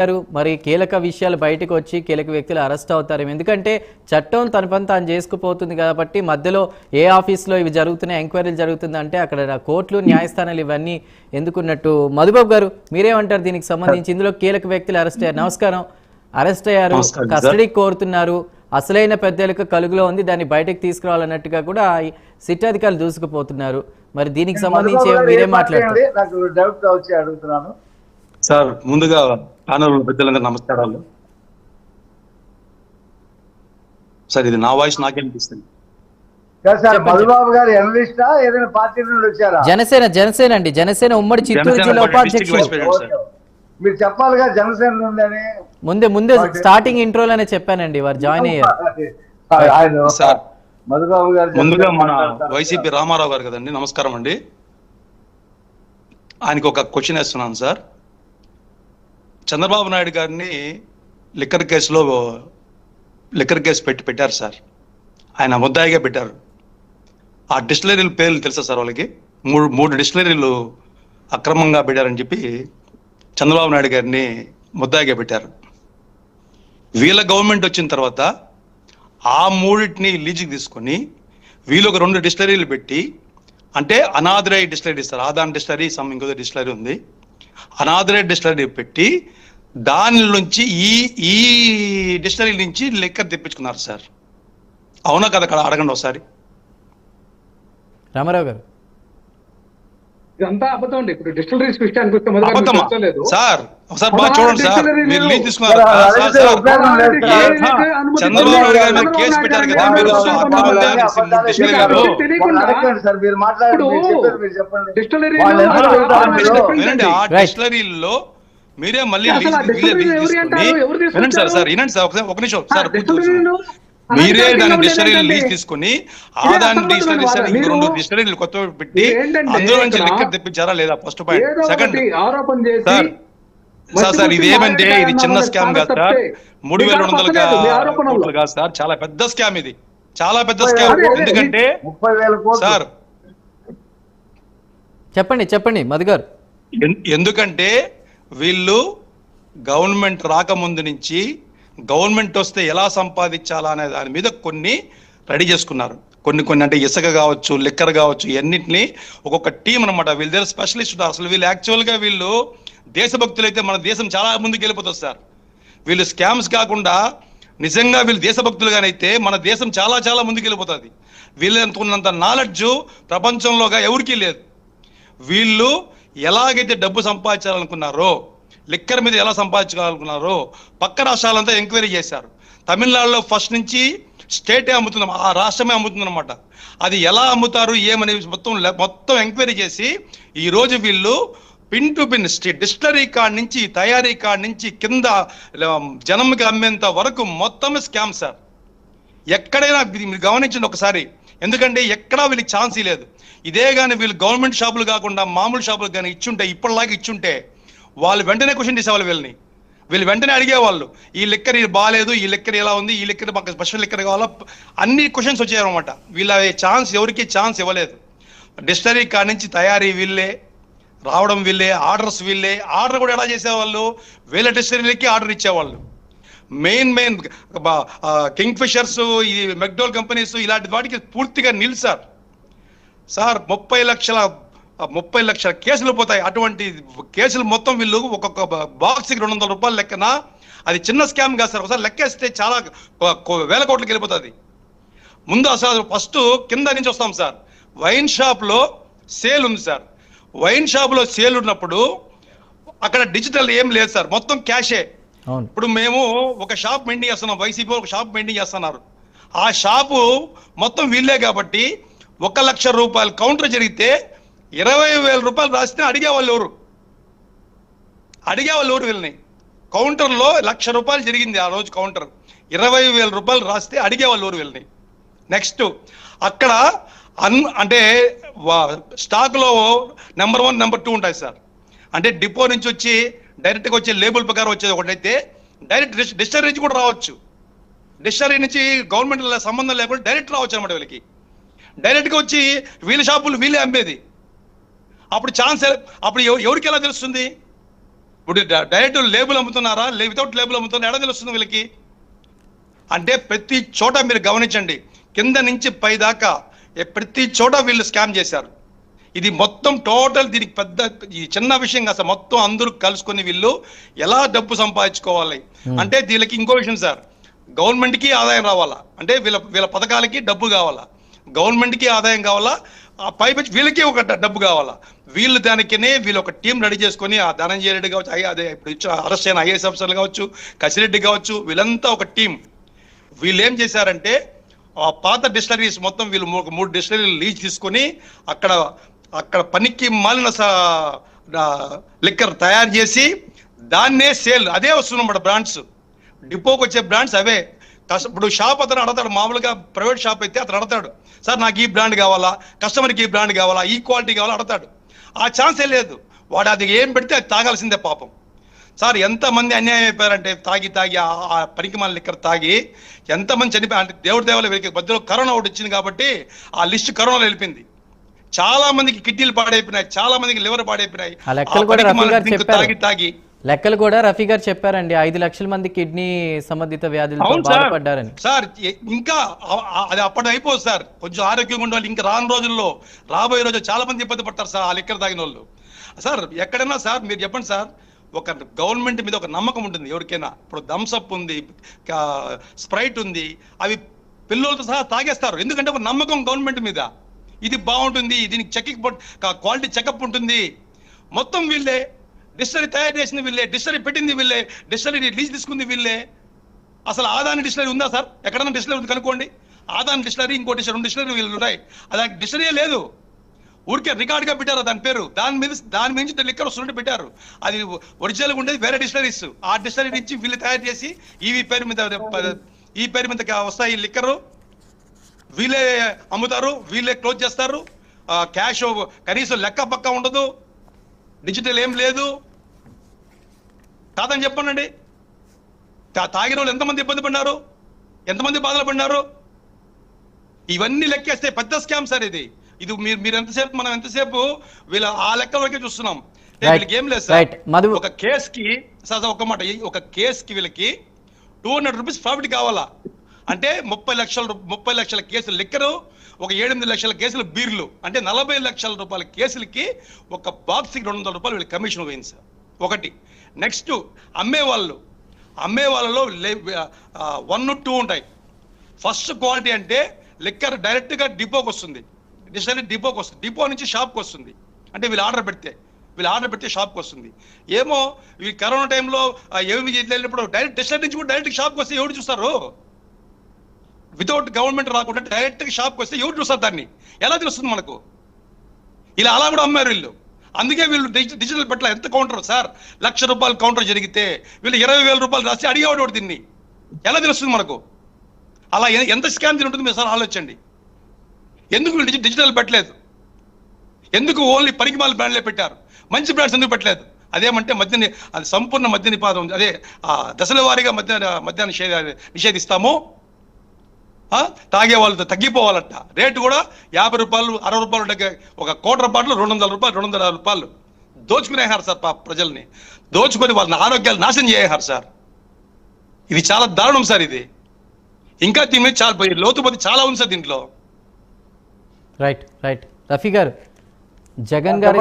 గారు మరి కీలక విషయాలు బయటకు వచ్చి కీలక వ్యక్తులు అరెస్ట్ అవుతారు. ఎందుకంటే చట్టం తన పని తాను చేసుకుపోతుంది కాబట్టి మధ్యలో ఏ ఆఫీస్లో ఇవి జరుగుతున్నాయి ఎంక్వైరీలు జరుగుతుందంటే అక్కడ కోర్టులు న్యాయస్థానాలు ఇవన్నీ ఎందుకున్నట్టు. మధుబాబు గారు మీరేమంటారు దీనికి సంబంధించి? ఇందులో కీలక వ్యక్తులు అరెస్ట్ అయ్యారు. నమస్కారం. అరెస్ట్ అయ్యారు. కస్టడీ కోరుతున్నారు. అసలైన పెద్దలకు కలుగులో ఉంది. దాన్ని బయటకు తీసుకురావాలన్నట్టుగా కూడా సిట్ అధికారులు దూసుకుపోతున్నారు. మరి దీనికి సంబంధించి మీరే ఏం మాట్లాడతారు? మాట్లాడండి? నాకు డౌట్ వచ్చి అడుగుతున్నాను. సార్ ముందుగా ప్యానల్ పెద్దలందరూ నమస్కారాలు. సార్ ఇది నా వాయిస్ నాకే అనిపిస్తుంది. కాదు సార్ మధుబాబు గారు ఎనలిస్టా ఏదైనా పార్టీ నుండి వచ్చారా? జనసేన జనసేన అండి జనసేన ఉమ్మడి చిత్తూరు జిల్లా సార్. మీరు చెప్పాలిగా జనసేన ముందే ముందే స్టార్టింగ్ ఇంట్రోలోనే చెప్పానండి వారు జాయిన్ అయ్యారు. సార్ మధుబాబు గారు ముందుగా మన. వైసీపీ రామారావు గారు కదండి నమస్కారం అండి. ఆయనకి ఒక క్వశ్చన్ వేస్తున్నాను సార్. చంద్రబాబు నాయుడు గారిని లిక్కర్ కేసులో లిక్కర్ కేసు పెట్టి పెట్టారు సార్. ఆయన ముద్దాయిగా పెట్టారు. ఆ డిస్టిలరీల పేర్లు తెలుసా సార్ వాళ్ళకి? మూడు మూడు డిస్టిలరీలు అక్రమంగా పెట్టారని చెప్పి చంద్రబాబు నాయుడు గారిని ముద్దాయిగా పెట్టారు. వీళ్ళ గవర్నమెంట్ వచ్చిన తర్వాత ఆ మూడింటిని లీజుకి తీసుకొని వీళ్ళు ఒక రెండు డిస్టిలరీలు పెట్టి అంటే another distillery sir Adan distillery some ఇంకో డిస్టిలరీ ఉంది. అనాథరై డిస్టిలరీ పెట్టి దాని నుంచి ఈ ఈ డిస్టిలరీ నుంచి లెక్కర్ తెప్పించుకున్నారు సార్. అవునా కదా అక్కడ అడగండి ఒకసారి. రామారావు గారు. ఇదంతా అబద్ధం అండి. ఇప్పుడు డిస్టిలరీస్ విషయానికి వస్తే మొదట మీకు అబద్ధమా? నచ్చలేదు. సార్ ఒకసారి బాగా చూడండి సార్. మీరు లీజ్ తీసుకున్నారు. చంద్రబాబు నాయుడు గారి మీద కేసు పెట్టారు కదా మీరు డిస్టిలరీలో ఆ. డిస్టిలరీలో మీరే మళ్ళీ? వినండి సార్ సార్ వినండి సార్ ఒక- నిమిషం సార్. మీరే దాని లేదండి. లీజ్ తీసుకొని ఆ దాని మీరు- రెండు డిస్టిలరీలు కొత్త పెట్టి అందులో నుంచి లెక్క తెప్పించారా లేదా ఫస్ట్ పాయింట్ సెకండ్ ఒకటి ఆరోపణ చేసి సార్ సార్ సార్ ఇది ఏమంటే ఇది చిన్న స్కామ్ కాదు సార్. మూడు వేల రెండు వందల కాదు సార్. చాలా పెద్ద స్కామ్ ఇది. చాలా పెద్ద స్కామ్. ఎందుకంటే ముప్పై వేల కోట్లు. సార్. చెప్పండి చెప్పండి మధు గారు ఎందుకంటే వీళ్ళు గవర్నమెంట్ రాకముందు నుంచి గవర్నమెంట్ వస్తే ఎలా సంపాదించాలా అనే దాని మీద కొన్ని రెడీ చేసుకున్నారు. కొన్ని కొన్ని అంటే ఇసుక కావచ్చు లిక్కర్ కావచ్చు ఇవన్నింటినీ ఒక్కొక్క టీం అనమాట వీళ్ళ దగ్గర స్పెషలిస్ట్ ఉన్నారు అసలు వీళ్ళు యాక్చువల్గా వీళ్ళు దేశభక్తులు అయితే మన దేశం చాలా ముందుకు వెళ్ళిపోతుంది సార్ వీళ్ళు స్కామ్స్ కాకుండా నిజంగా వీళ్ళు దేశభక్తులుగానైతే మన దేశం చాలా చాలా ముందుకు వెళ్ళిపోతుంది. వీళ్ళంత ఉన్నంత నాలెడ్జ్ ప్రపంచంలోగా ఎవరికీ లేదు. వీళ్ళు ఎలాగైతే డబ్బు సంపాదించాలనుకున్నారో లిక్కర్ మీద ఎలా సంపాదించాలనుకున్నారో పక్క రాష్ట్రాలంతా ఎంక్వైరీ చేశారు. తమిళనాడులో ఫస్ట్ నుంచి స్టేటే అమ్ముతుంది ఆ రాష్ట్రమే అమ్ముతుందన్నమాట. అది ఎలా అమ్ముతారు ఏమనేది మొత్తం మొత్తం ఎంక్వైరీ చేసి ఈ రోజు వీళ్ళు pin to pin distillery card నుంచి తయారీ కార్డ్ నుంచి కింద జనంకి అమ్మేంత వరకు మొత్తం స్కామ్ సార్. ఎక్కడైనా మీరు గమనించండి ఒకసారి. ఎందుకంటే ఎక్కడా వీళ్ళకి ఛాన్స్ లేదు. ఇదే కానీ వీళ్ళు గవర్నమెంట్ షాపులు కాకుండా మామూలు షాపులు కానీ ఇచ్చుంటే ఇప్పటిలాగా ఇచ్చుంటే వాళ్ళు వెంటనే క్వశ్చన్ చేసేవాళ్ళు వీళ్ళని. వీళ్ళు వెంటనే అడిగేవాళ్ళు ఈ లెక్కర్ ఇది బాగాలేదు ఈ లెక్కర్ ఎలా ఉంది ఈ లెక్కర్ మాకు స్పెషల్ లెక్కర్ కావాలా? అన్ని క్వశ్చన్స్ వచ్చాయన్నమాట వీళ్ళ ఛాన్స్ ఎవరికి ఛాన్స్ ఇవ్వలేదు. డిస్టరీ కాడ నుంచి తయారీ వీళ్ళే రావడం వీళ్ళే ఆర్డర్స్ వీళ్ళే ఆర్డర్ కూడా ఎలా చేసేవాళ్ళు? వీళ్ళ డిస్టరీలకి ఆర్డర్ ఇచ్చేవాళ్ళు. మెయిన్ మెయిన్ కింగ్ ఫిషర్స్ ఈ మెక్డోల్ కంపెనీస్ ఇలాంటి వాటికి పూర్తిగా నిలిచారు సార్. ముప్పై లక్షల ముప్పై లక్షల కేసులు పోతాయి. అటువంటి కేసులు మొత్తం వీళ్ళు ఒక్కొక్క బాక్స్కి రెండు వందల రూపాయలు లెక్కన అది చిన్న స్కామ్ కాదు సార్. ఒకసారి లెక్కేస్తే చాలా వేల కోట్లకి వెళ్ళిపోతుంది. ముందు అసలు ఫస్ట్ కింద నుంచి వస్తాం సార్. వైన్ షాప్లో సేల్ ఉంది సార్. వైన్ షాప్లో సేల్ ఉన్నప్పుడు అక్కడ డిజిటల్ ఏం లేదు సార్. మొత్తం క్యాషే. ఇప్పుడు మేము ఒక షాప్ మెయింటైన్ చేస్తున్నాం వైసీపీ ఒక షాప్ మెయింటైన్ చేస్తున్నారు. ఆ షాపు మొత్తం వీళ్ళే కాబట్టి ఒక లక్ష రూపాయలు కౌంటర్ జరిగితే ఇరవై వేల రూపాయలు రాస్తే అడిగేవాళ్ళు ఎవరు? అడిగేవాళ్ళు ఎవరు వీళ్ళని? కౌంటర్లో లక్ష రూపాయలు జరిగింది ఆ రోజు కౌంటర్. ఇరవై వేల రూపాయలు రాస్తే అడిగేవాళ్ళు ఎవరు వీళ్ళని? నెక్స్ట్ అక్కడ అన్ అంటే స్టాక్లో నెంబర్ వన్ నెంబర్ టూ ఉంటాయి సార్. అంటే డిపో నుంచి వచ్చి డైరెక్ట్గా వచ్చే లేబుల్ ప్రకారం వచ్చేది ఒకటైతే డైరెక్ట్ డిశ్చార్జ్ నుంచి కూడా రావచ్చు. డిశ్చార్జ్ నుంచి గవర్నమెంట్ సంబంధం లేకుండా డైరెక్ట్ రావచ్చు అనమాట వీళ్ళకి. డైరెక్ట్గా వచ్చి వీళ్ళ షాపులు వీళ్ళే అమ్మేది. అప్పుడు ఛాన్స్ అప్పుడు ఎవరికి ఎలా తెలుస్తుంది? ఇప్పుడు డైరెక్ట్ లేబుల్ అమ్ముతున్నారా? లే వితౌట్ లేబుల్ అమ్ముతున్నారా? ఎడ తెలుస్తుంది వీళ్ళకి? అంటే ప్రతి చోట మీరు గమనించండి. కింద నుంచి పై దాకా ప్రతి చోట వీళ్ళు స్కామ్ చేశారు. ఇది మొత్తం టోటల్ దీనికి పెద్ద ఈ చిన్న విషయం కాదు మొత్తం అందరూ కలుసుకొని వీళ్ళు ఎలా డబ్బు సంపాదించుకోవాలి? అంటే దీనికి ఇంకో విషయం సార్. గవర్నమెంట్కి ఆదాయం రావాలా? అంటే వీళ్ళ వీళ్ళ పథకాలకి డబ్బు కావాలా? గవర్నమెంట్కి ఆదాయం కావాలా? ఆ పై వీళ్ళకి ఒక డబ్బు కావాలా? వీళ్ళు దానికినే వీళ్ళు ఒక టీం రెడీ చేసుకొని ఆ ధనంజయ రెడ్డి కావచ్చు అదే ఇప్పుడు ఇచ్చిన అరెస్ట్ అయిన ఐఏఎస్ ఆఫీసర్లు కావచ్చు కసిరెడ్డి కావచ్చు వీళ్ళంతా ఒక టీం. వీళ్ళు ఏం చేశారంటే ఆ పాత డిస్టరీస్ మొత్తం వీళ్ళు మూడు డిస్టరీలు లీజ్ తీసుకొని అక్కడ అక్కడ పనికి మాలిన లిక్కర్ తయారు చేసి దాన్నే సేల్ అదే వస్తున్నమాట బ్రాండ్స్. డిపోకి వచ్చే బ్రాండ్స్ అవే. ఇప్పుడు షాప్ అతను అడతాడు మామూలుగా ప్రైవేట్ షాప్ అయితే అతను అడతాడు. సార్ నాకు ఈ బ్రాండ్ కావాలా? కస్టమర్కి ఈ బ్రాండ్ కావాలా? ఈ క్వాలిటీ కావాలా? అడతాడు. ఆ ఛాన్సే లేదు. వాడు అది ఏం పెడితే అది తాగాల్సిందే పాపం. సార్ ఎంతమంది అన్యాయం అయిపోయారంటే తాగి తాగి ఆ- ఆ పనికి మన లిక్కర్ తాగి ఎంతమంది చనిపోయారు అంటే దేవుడి దేవాలయ వీరికి మధ్యలో కరోనా ఒకటి వచ్చింది కాబట్టి ఆ లిస్ట్ కరోనాలో వెళ్ళిపోయింది. చాలా మందికి కిడ్నీలు పాడైపోయినాయి చాలా మందికి లివర్ పాడైపోయినాయి. లెక్కలు. తాగి తాగి. లెక్కలు కూడా రఫీ గారు చెప్పారండి. ఐదు లక్షల మంది కిడ్నీ సంబంధిత వ్యాధులతో అవును సార్. బాధపడ్డారని. సార్ ఎ- ఇంకా అది అప్పటి అయిపోదు సార్. కొంచెం ఆరోగ్యంగా ఉండాలి. ఇంకా రాను రోజుల్లో రాబోయే రోజు చాలా మంది ఇబ్బంది పడతారు సార్ ఆ లిక్కర్ తాగిన వాళ్ళు. సార్ ఎక్కడైనా సార్ మీరు చెప్పండి సార్ ఒక గవర్నమెంట్ మీద ఒక నమ్మకం ఉంటుంది ఎవరికైనా. ఇప్పుడు థమ్స్అప్ ఉంది స్ప్రైట్ ఉంది అవి పిల్లలతో సహా తాగేస్తారు. ఎందుకంటే ఒక నమ్మకం గవర్నమెంట్ మీద. ఇది బాగుంటుంది దీనికి చెకింగ్ క్వాలిటీ చెకప్ ఉంటుంది. మొత్తం వీళ్ళే డిస్టరీ తయారు చేసింది వీళ్ళే డిస్టరీ పెట్టింది వీళ్ళే డిస్టరీ లీజ్ తీసుకుంది వీళ్ళే. అసలు ఆదాని డిస్టరీ ఉందా సార్? ఎక్కడైనా డిస్టరీ ఉంది కనుక్కోండి. ఆదాని డిస్టరీ ఇంకోటి రెండు డిస్టరీ వీళ్ళు ఉన్నాయి. అది డిస్టరీ లేదు. ఊరికే రికార్డ్గా పెట్టారు దాని పేరు. దాని మీద దాని మీద లిక్కర్ వస్తుంటే పెట్టారు. అది ఒరిజినల్ ఉండేది వేరే డిస్టరీస్ ఆ డిస్టరీ నుంచి వీళ్ళు తయారు చేసి ఈ పేరు మీద ఈ పేరు మీద వస్తాయి లిక్కరు. వీళ్ళే అమ్ముతారు వీళ్ళే క్లోజ్ చేస్తారు. క్యాష్ కనీసం లెక్క పక్క ఉండదు. డిజిటల్ ఏం లేదు. కాదని చెప్పండి తాగిన వాళ్ళు ఎంతమంది ఇబ్బంది పడినారు ఎంతమంది బాధలు పడినారు ఇవన్నీ లెక్కేస్తే పెద్ద స్కామ్ సార్ ఇది. ఇది మీరు మీరు ఎంతసేపు మనం ఎంతసేపు వీళ్ళ ఆ లెక్క వరకే చూస్తున్నాం. వీళ్ళకి ఏం లేదు. సార్. ఒక కేస్కి సార్ ఒక మాట ఒక కేస్కి వీళ్ళకి టూ హండ్రెడ్ రూపీస్ ప్రాఫిట్ కావాలా? అంటే ముప్పై లక్షల ముప్పై లక్షల కేసులు లిక్కరు ఒక ఏడెనిమిది లక్షల కేసులు బీర్లు. అంటే నలభై లక్షల రూపాయల కేసులకి ఒక బాక్స్ రెండు వందల రూపాయలు వీళ్ళు కమిషన్ పోయింది సార్. ఒకటి. నెక్స్ట్ అమ్మే వాళ్ళు. అమ్మే వాళ్ళలో వన్ టూ ఉంటాయి. ఫస్ట్ క్వాలిటీ అంటే లిక్కర్ డైరెక్ట్గా డిపోకి వస్తుంది. డిసైడ్ డిపోకి వస్తుంది. డిపో నుంచి షాప్కి వస్తుంది. అంటే వీళ్ళు ఆర్డర్ పెడితే వీళ్ళు ఆర్డర్ పెడితే షాప్కి వస్తుంది. ఏమో ఈ కరోనా టైంలో ఏమి వెళ్ళినప్పుడు డైరెక్ట్ డిసైడ్ నుంచి కూడా డైరెక్ట్ షాప్కి వస్తే ఎవరు చూస్తారు? వితౌట్ గవర్నమెంట్ రాకుండా డైరెక్ట్ షాప్కి వస్తే ఎవరు చూస్తారు దాన్ని? ఎలా తెలుస్తుంది మనకు? ఇలా అలా కూడా అమ్మారు వీళ్ళు. అందుకే వీళ్ళు డిజి- డిజిటల్ పట్ల ఎంత కౌంటర్ సార్ లక్ష రూపాయలు కౌంటర్ జరిగితే వీళ్ళు ఇరవై వేల రూపాయలు రాసి అడిగేవాడు దీన్ని? ఎలా తెలుస్తుంది మనకు? అలా ఎంత స్కామ్ తిని ఉంటుంది మీరు సార్ ఆలోచించండి. ఎందుకు వీళ్ళు డిజి- డిజిటల్ పెట్టలేదు? ఎందుకు ఓన్లీ పరికిమాల బ్రాండ్లే పెట్టారు? మంచి బ్రాండ్స్ ఎందుకు పెట్టలేదు? అదేమంటే మద్యని అది సంపూర్ణ మద్య నిపాదం ఉంది. అదే దశల వారీగా మద్య మద్యాన్ని నిషేధిస్తామో నిషేధిస్తాము. తాగే వాళ్ళతో తగ్గిపోవాలంట. రేటు కూడా యాభై రూపాయలు అరవై రూపాయలు ఉండే ఒక కోట్ర బాటలు రెండు వందల రూపాయలు రెండు వందల రూపాయలు. దోచుకునేహారు సార్ పాప ప్రజల్ని. దోచుకొని వాళ్ళని ఆరోగ్యాలు నాశనం చేయేహారు సార్. ఇది చాలా దారుణం సార్ ఇది. ఇంకా దీని మీద చాలా లోతుపతి చాలా ఉంది సార్ దీంట్లో. రైట్ రైట్ రఫీ గారు జగన్ గారి